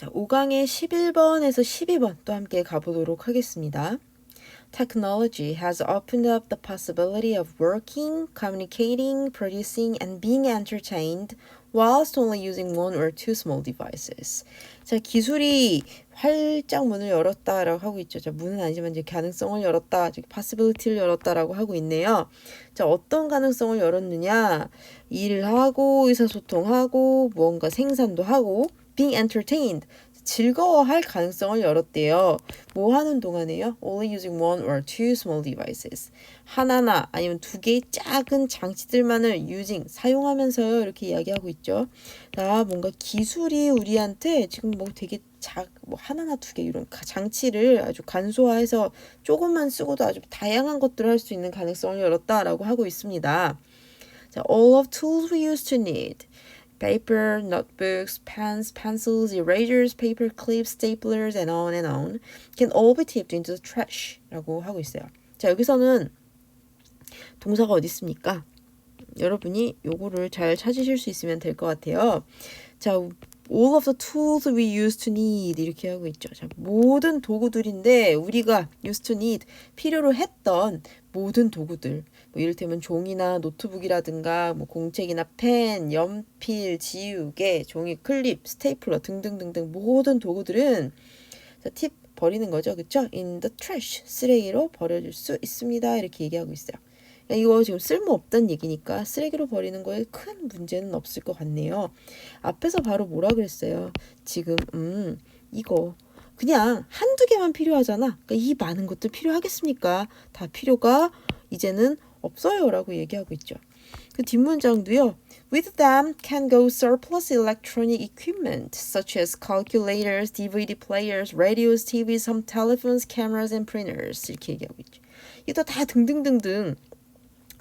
자, 5강의 11번에서 12번 또 함께 가보도록 하겠습니다. Technology has opened up the possibility of working, communicating, producing, and being entertained whilst only using one or two small devices. 자, 기술이 활짝 문을 열었다라고 하고 있죠. 자, 문은 아니지만 이제 가능성을 열었다, possibility를 열었다라고 하고 있네요. 자, 어떤 가능성을 열었느냐? 일을 하고, 의사소통하고, 무언가 생산도 하고, being entertained. 즐거워할 가능성을 열었대요. 뭐 하는 동안에요? Only using one or two small devices. 하나나 아니면 두 개의 작은 장치들만을 using 사용하면서요. 이렇게 이야기하고 있죠. 나 뭔가 기술이 우리한테 지금 뭐 되게 작, 뭐 하나나 두 개 이런 장치를 아주 간소화해서 조금만 쓰고도 아주 다양한 것들을 할 수 있는 가능성을 열었다라고 하고 있습니다. 자, all of tools we used to need. Paper, notebooks, pens, pencils, erasers, paper clips, staplers, and on and on can all be tipped into the trash 라고 하고 있어요. 자, 여기서는 동사가 어디 있습니까? 여러분이 요거를 잘 찾으실 수 있으면 될 것 같아요. 자, all of the tools we used to need 이렇게 하고 있죠. 자, 모든 도구들인데 우리가 used to need 필요로 했던 모든 도구들 뭐 이를테면 종이나 노트북이라든가 뭐 공책이나 펜, 연필, 지우개, 종이 클립, 스테이플러 등등등등 모든 도구들은 자, 팁 버리는 거죠. 그쵸? in the trash 쓰레기로 버려질 수 있습니다. 이렇게 얘기하고 있어요. 이거 지금 쓸모없단 얘기니까 쓰레기로 버리는 거에 큰 문제는 없을 것 같네요. 앞에서 바로 뭐라 그랬어요? 지금 음 이거 그냥 한두 개만 필요하잖아. 그러니까 이 많은 것들 필요하겠습니까? 다 필요가 이제는 없어요라고 얘기하고 있죠. 그 뒷문장도요. With them can go surplus electronic equipment such as calculators, DVD players, radios, TVs, some telephones, cameras, and printers 이렇게 얘기하고 있죠. 이거 다 등등등등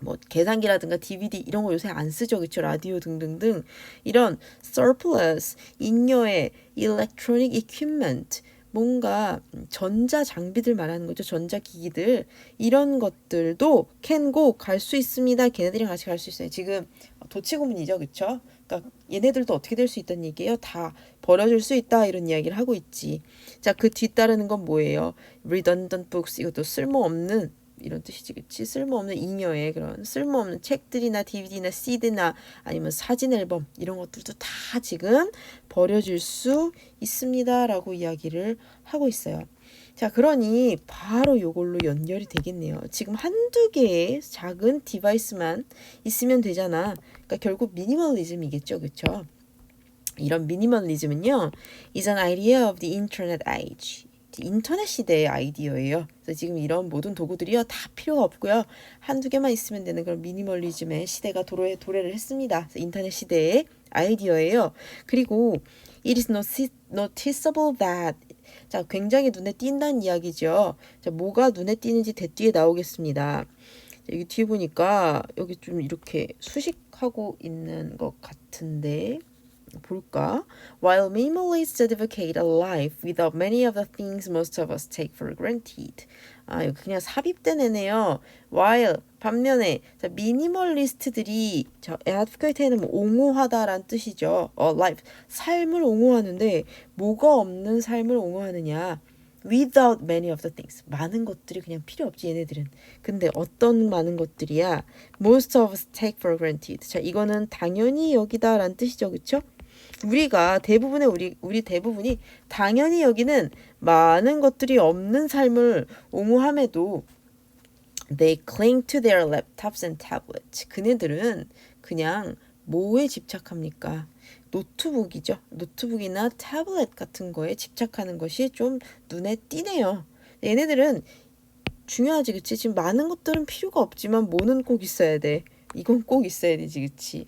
뭐 계산기라든가 DVD 이런 거 요새 안 쓰죠 그쵸 라디오 등등등 이런 surplus 잉여의 electronic equipment 뭔가 전자 장비들 말하는 거죠. 전자 기기들 이런 것들도 캔고 갈 수 있습니다. 걔네들이랑 같이 갈 수 있어요. 지금 도치 고문이죠, 그렇죠? 그러니까 얘네들도 어떻게 될 수 있다는 얘기예요. 다 버려줄 수 있다 이런 이야기를 하고 있지. 자, 그 뒤따르는 건 뭐예요? redundant books 이것도 쓸모없는 이런 뜻이지 그치 쓸모없는 잉여의 그런 쓸모없는 책들이나 DVD나 CD나 아니면 사진 앨범 이런 것들도 다 지금 버려질 수 있습니다라고 이야기를 하고 있어요. 자 그러니 바로 요걸로 연결이 되겠네요. 지금 한두 개의 작은 디바이스만 있으면 되잖아. 그러니까 결국 미니멀리즘이겠죠. 그쵸? 이런 미니멀리즘은요 is an idea of the internet age. 인터넷 시대의 아이디어예요. 그래서 지금 이런 모든 도구들이요 다 필요가 없고요 한두 개만 있으면 되는 그런 미니멀리즘의 시대가 도래 도래를 했습니다. 인터넷 시대의 아이디어예요. 그리고 it is noticeable that 자 굉장히 눈에 띈다는 이야기죠. 자 뭐가 눈에 띄는지 대뒤에 나오겠습니다. 자, 여기 뒤에 보니까 여기 좀 이렇게 수식하고 있는 것 같은데 볼까? While minimalists advocate a life without many of the things most of us take for granted. 아, 이거 그냥 삽입된 애네요. While 반면에 자, 미니멀리스트들이 저 advocate는 뭐 옹호하다란 뜻이죠. 어, life 삶을 옹호하는데 뭐가 없는 삶을 옹호하느냐? without many of the things. 많은 것들이 그냥 필요 없지 얘네들은. 근데 어떤 많은 것들이야? most of us take for granted. 자, 이거는 당연히 여기다란 뜻이죠. 그쵸 우리가 대부분의 우리 우리 대부분이 당연히 여기는 많은 것들이 없는 삶을 옹호함에도 they cling to their laptops and tablets. 그네들은 그냥 뭐에 집착합니까? 노트북이죠. 노트북이나 타블렛 같은 거에 집착하는 것이 좀 눈에 띄네요. 얘네들은 중요하지, 그치? 지금 많은 것들은 필요가 없지만 뭐는 꼭 있어야 돼. 이건 꼭 있어야 되지, 그치?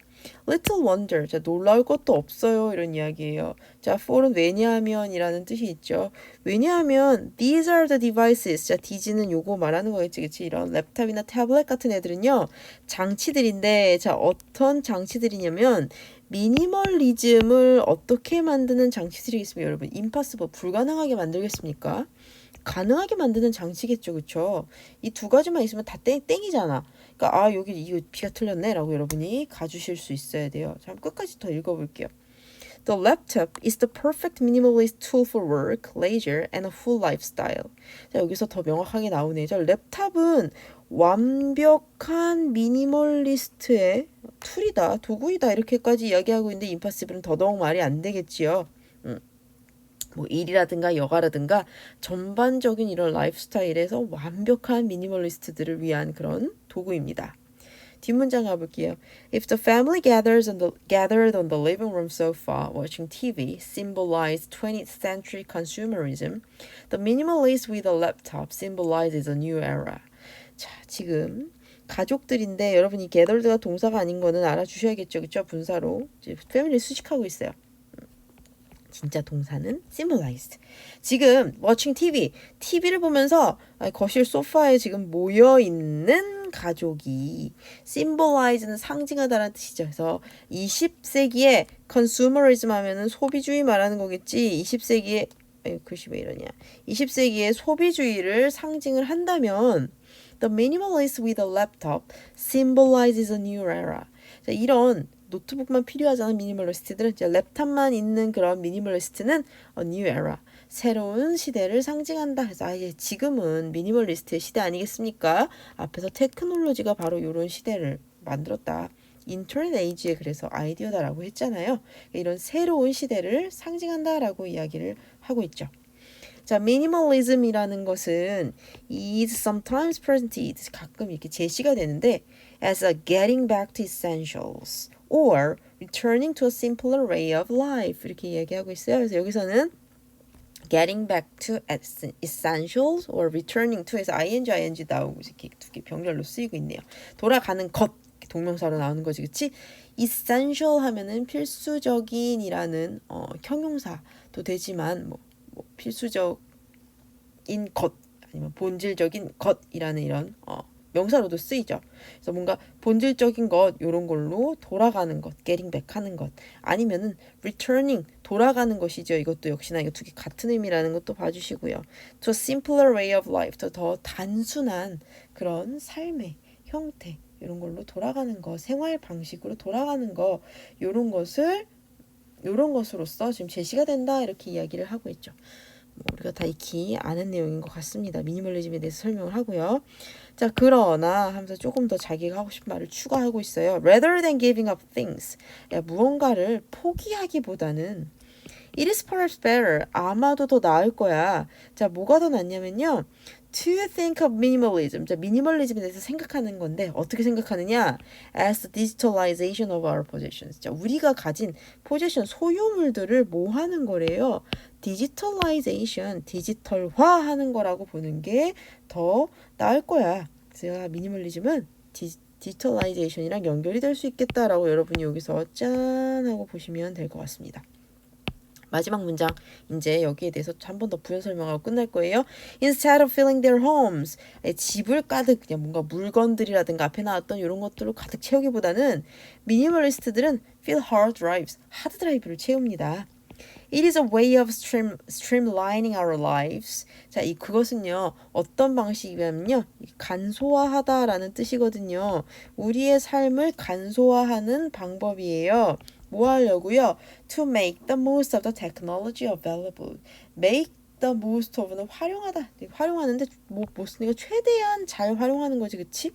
Little wonder. 자, 놀라울 것도 없어요. 이런 이야기예요. 자, for은 왜냐하면이라는 뜻이 있죠. 왜냐하면 these are the devices. 자, these는 요거 말하는 거겠지, 그치? 이런 랩탑이나 태블릿 같은 애들은요, 장치들인데, 자, 어떤 장치들이냐면 미니멀리즘을 어떻게 만드는 장치들이겠습니까, 여러분? 임파스버 불가능하게 만들겠습니까? 가능하게 만드는 장치겠죠, 그쵸? 이 두 가지만 있으면 다 땡, 땡이잖아. 그러니까 아 여기 이거 비가 틀렸네 라고 여러분이 가주실 수 있어야 돼요. 자, 끝까지 더 읽어볼게요. The laptop is the perfect minimalist tool for work, leisure, and a full lifestyle. 자, 여기서 더 명확하게 나오네요. 자, 랩탑은 완벽한 미니멀리스트의 툴이다, 도구이다 이렇게까지 이야기하고 있는데 임파시블은 더더욱 말이 안 되겠지요. 음. 뭐 일이라든가 여가라든가 전반적인 이런 라이프스타일에서 완벽한 미니멀리스트들을 위한 그런 도구입니다. 뒷문장 가볼게요. If the family gathers on the, gathered on the living room sofa watching TV symbolized 20th century consumerism, the minimalist with a laptop symbolizes a new era. 자, 지금 가족들인데 여러분이 gathered가 동사가 아닌 거는 알아주셔야겠죠. 그쵸? 분사로. 이제 패밀리 수식하고 있어요. 진짜 동사는 symbolized. 지금 watching TV, TV를 보면서 거실 소파에 지금 모여 있는 가족이 symbolize는 상징하다라는 뜻이죠. 그래서 20세기에 consumerism 하면은 소비주의 말하는 거겠지. 20세기에 아유, 글씨 왜 이러냐. 20세기에 소비주의를 상징을 한다면 the minimalist with a laptop symbolizes a new era. 자, 이런 노트북만 필요하잖아 미니멀리스트들은 이제 랩탑만 있는 그런 미니멀리스트는 a new era 새로운 시대를 상징한다 그래서 아예 지금은 미니멀리스트의 시대 아니겠습니까? 앞에서 테크놀로지가 바로 이런 시대를 만들었다. 인터넷 에이지의 그래서 아이디어다라고 했잖아요. 이런 새로운 시대를 상징한다라고 이야기를 하고 있죠. 자, minimalism이라는 것은 is sometimes presented 가끔 이렇게 제시가 되는데 as a getting back to essentials or returning to a simpler way of life 이렇게 얘기하고 있어요. 그래서 여기서는 getting back to essentials or returning to에서 ing, ing 나오고 이렇게 두 개 병렬로 쓰이고 있네요. 돌아가는 것 동명사로 나오는 거지, 그렇지? essential 하면은 필수적인이라는 어, 형용사도 되지만 뭐, 뭐 필수적인 것 아니면 본질적인 것이라는 이런 어, 명사로도 쓰이죠. 그래서 뭔가 본질적인 것 이런 걸로 돌아가는 것, getting back 하는 것 아니면은 returning 돌아가는 것이죠. 이것도 역시나 이거 두 개 같은 의미라는 것도 봐주시고요. to simpler way of life 더, 더 단순한 그런 삶의 형태 이런 걸로 돌아가는 것, 생활 방식으로 돌아가는 것 이런 것을 이런 것으로서 지금 제시가 된다 이렇게 이야기를 하고 있죠. 뭐 우리가 다 익히 아는 내용인 것 같습니다. 미니멀리즘에 대해서 설명을 하고요. 자, 그러나 하면서 조금 더 자기가 하고 싶은 말을 추가하고 있어요. Rather than giving up things. 야, 무언가를 포기하기보다는 It is perhaps better. 아마도 더 나을 거야. 자, 뭐가 더 낫냐면요. To think of minimalism. 자, 미니멀리즘에 대해서 생각하는 건데 어떻게 생각하느냐? As the digitalization of our possessions. 자, 우리가 가진 포지션 소유물들을 뭐 하는 거래요? 디지털라이제이션, 디지털화하는 거라고 보는 게 더 나을 거야. 그래서 미니멀리즘은 디, 디지털라이제이션이랑 연결이 될 수 있겠다라고 여러분이 여기서 짠 하고 보시면 될 것 같습니다. 마지막 문장 이제 여기에 대해서 한 번 더 부연 설명하고 끝날 거예요. Instead of filling their homes 집을 가득 그냥 뭔가 물건들이라든가 앞에 나왔던 이런 것들로 가득 채우기보다는 미니멀리스트들은 fill hard drives 하드 드라이브를 채웁니다. It is a way of stream, streamlining our lives. 자, 이 그것은요. 어떤 방식이냐면요. 간소화하다라는 뜻이거든요. 우리의 삶을 간소화하는 방법이에요. 뭐 하려고요? To make the most of the technology available. Make the most of는 활용하다. 활용하는데 뭐, 뭐 쓰니까 최대한 잘 활용하는 거지, 그치?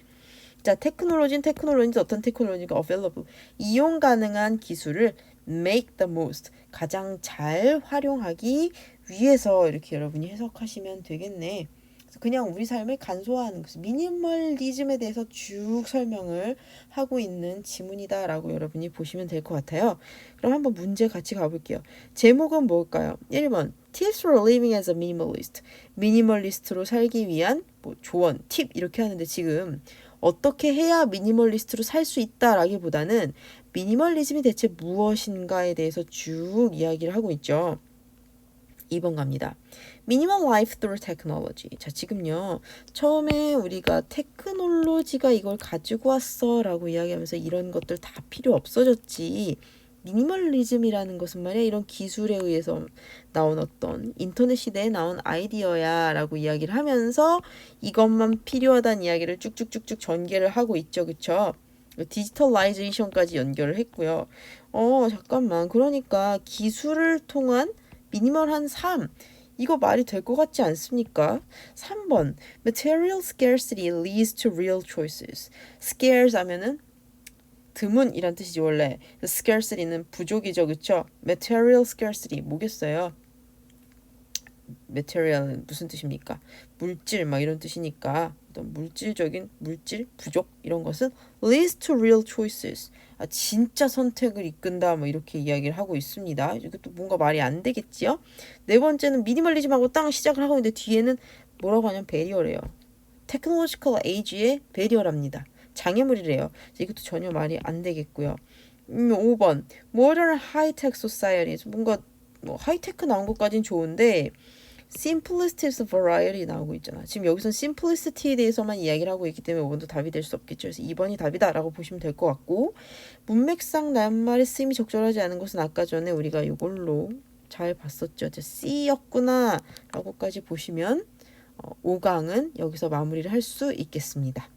자, 테크놀로지는 테크놀로지인데 어떤 테크놀로지가 available. 이용 가능한 기술을 make the most 가장 잘 활용하기 위해서 이렇게 여러분이 해석하시면 되겠네. 그냥 우리 삶을 간소화하는 것, 미니멀리즘에 대해서 쭉 설명을 하고 있는 지문이다라고 여러분이 보시면 될 것 같아요. 그럼 한번 문제 같이 가볼게요. 제목은 뭘까요? 1번 Tips for living as a minimalist. 미니멀리스트로 살기 위한 뭐 조언, 팁 이렇게 하는데 지금 어떻게 해야 미니멀리스트로 살 수 있다라기보다는 미니멀리즘이 대체 무엇인가에 대해서 쭉 이야기를 하고 있죠. 2번 갑니다. Minimal life through technology. 자, 지금요. 처음에 우리가 테크놀로지가 이걸 가지고 왔어 라고 이야기하면서 이런 것들 다 필요 없어졌지. 미니멀리즘이라는 것은 말이야 이런 기술에 의해서 나온 어떤 인터넷 시대에 나온 아이디어야 라고 이야기를 하면서 이것만 필요하다는 이야기를 쭉쭉쭉쭉 전개를 하고 있죠. 그쵸? 디지털라이제이션까지 연결을 했고요. 어, 잠깐만. 그러니까 기술을 통한 미니멀한 삶. 이거 말이 될 것 같지 않습니까? 3번. Material scarcity leads to real choices. scarce 하면은 드문이란 뜻이지 원래. scarcity는 부족이죠. 그쵸? material scarcity 뭐겠어요? material은 무슨 뜻입니까? 물질 막 이런 뜻이니까 어떤 물질적인 물질 부족 이런 것은 leads to real choices. 아, 진짜 선택을 이끈다 뭐 이렇게 이야기를 하고 있습니다. 이것도 뭔가 말이 안 되겠지요? 네 번째는 미니멀리즘하고 땅 시작을 하고 있는데 뒤에는 뭐라고 하냐면 베리어래요. 테크놀로지컬 에이지의 베리어랍니다. 장애물이래요. 이것도 전혀 말이 안 되겠고요. 음, 5번 Modern High-Tech Society 뭔가 뭐 하이테크 나온 것까진 좋은데 Simplicity is variety 나오고 있잖아. 지금 여기선 Simplicity에 대해서만 이야기를 하고 있기 때문에 5번도 답이 될 수 없겠죠. 그래서 2번이 답이다라고 보시면 될 것 같고 문맥상 낱말의 쓰임이 적절하지 않은 것은 아까 전에 우리가 이걸로 잘 봤었죠. C였구나 라고까지 보시면 어, 5강은 여기서 마무리를 할 수 있겠습니다.